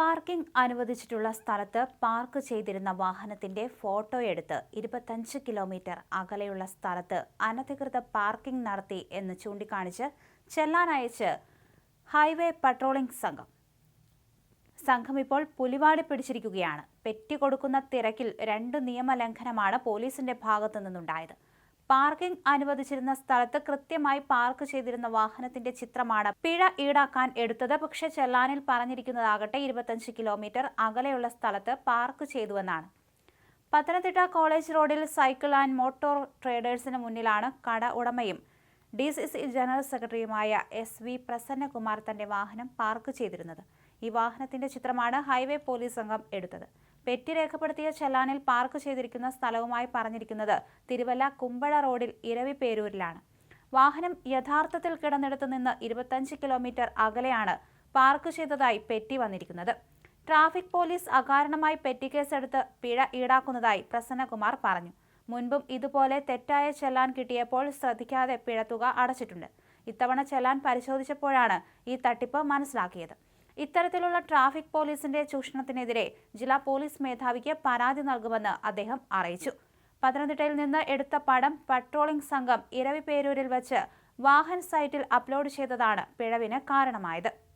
Parking അനുവദിച്ചിട്ടുള്ള സ്ഥലത്ത് park ചെയ്തിരുന്ന വാഹനത്തിന്റെ ഫോട്ടോയെടുത്ത് ഇരുപത്തഞ്ച് കിലോമീറ്റർ അകലെയുള്ള സ്ഥലത്ത് അനധികൃത പാർക്കിംഗ് നടത്തി എന്ന് ചൂണ്ടിക്കാണിച്ച് ചെല്ലാനയച്ച് ഹൈവേ പട്രോളിംഗ് സംഘം. സംഘം ഇപ്പോൾ പുലിവാടി പിടിച്ചിരിക്കുകയാണ്. പെറ്റി കൊടുക്കുന്ന തിരക്കിൽ രണ്ട് നിയമലംഘനമാണ് പോലീസിന്റെ ഭാഗത്തു നിന്നുണ്ടായത് പാർക്കിംഗ് അനുവദിച്ചിരുന്ന സ്ഥലത്ത് കൃത്യമായി പാർക്ക് ചെയ്തിരുന്ന വാഹനത്തിന്റെ ചിത്രമാണ് പിഴ ഈടാക്കാൻ എടുത്തത്. പക്ഷെ ചെല്ലാനിൽ പറഞ്ഞിരിക്കുന്നതാകട്ടെ ഇരുപത്തഞ്ച് കിലോമീറ്റർ അകലെയുള്ള സ്ഥലത്ത് പാർക്ക് ചെയ്തുവെന്നാണ്. പത്തനംതിട്ട കോളേജ് റോഡിൽ സൈക്കിൾ ആൻഡ് മോട്ടോർ ട്രേഡേഴ്സിന് മുന്നിലാണ് കട ഉടമയും ഡി സി സി ജനറൽ സെക്രട്ടറിയുമായ എസ് വി പ്രസന്നകുമാർ തന്റെ വാഹനം പാർക്ക് ചെയ്തിരുന്നത്. ഈ വാഹനത്തിന്റെ ചിത്രമാണ് ഹൈവേ പോലീസ് സംഘം എടുത്തത്. പെറ്റി രേഖപ്പെടുത്തിയ ചെല്ലാനിൽ പാർക്ക് ചെയ്തിരിക്കുന്ന സ്ഥലവുമായി പറഞ്ഞിരിക്കുന്നത് തിരുവല്ല കുമ്പഴ റോഡിൽ ഇരവി പേരൂരിലാണ്. വാഹനം യഥാർത്ഥത്തിൽ കിടന്നിടത്ത് നിന്ന് ഇരുപത്തഞ്ച് കിലോമീറ്റർ അകലെയാണ് പാർക്ക് ചെയ്തതായി പെറ്റി വന്നിരിക്കുന്നത്. ട്രാഫിക് പോലീസ് അകാരണമായി പെറ്റി കേസെടുത്ത് പിഴ ഈടാക്കുന്നതായി പ്രസന്നകുമാർ പറഞ്ഞു. മുൻപും ഇതുപോലെ തെറ്റായ ചെല്ലാൻ കിട്ടിയപ്പോൾ ശ്രദ്ധിക്കാതെ പിഴത്തുക അടച്ചിട്ടുണ്ട്. ഇത്തവണ ചെല്ലാൻ പരിശോധിച്ചപ്പോഴാണ് ഈ തട്ടിപ്പ് മനസ്സിലാക്കിയത്. ഇത്തരത്തിലുള്ള ട്രാഫിക് പോലീസിന്റെ ചൂഷണത്തിനെതിരെ ജില്ലാ പോലീസ് മേധാവിക്ക് പരാതി നൽകുമെന്ന് അദ്ദേഹം അറിയിച്ചു. പത്തനംതിട്ടയിൽ നിന്ന് എടുത്ത പടം പട്രോളിംഗ് സംഘം ഇരവിപേരൂരിൽ വച്ച് വാഹൻ സൈറ്റിൽ അപ്ലോഡ് ചെയ്തതാണ് പിഴവിന് കാരണമായത്.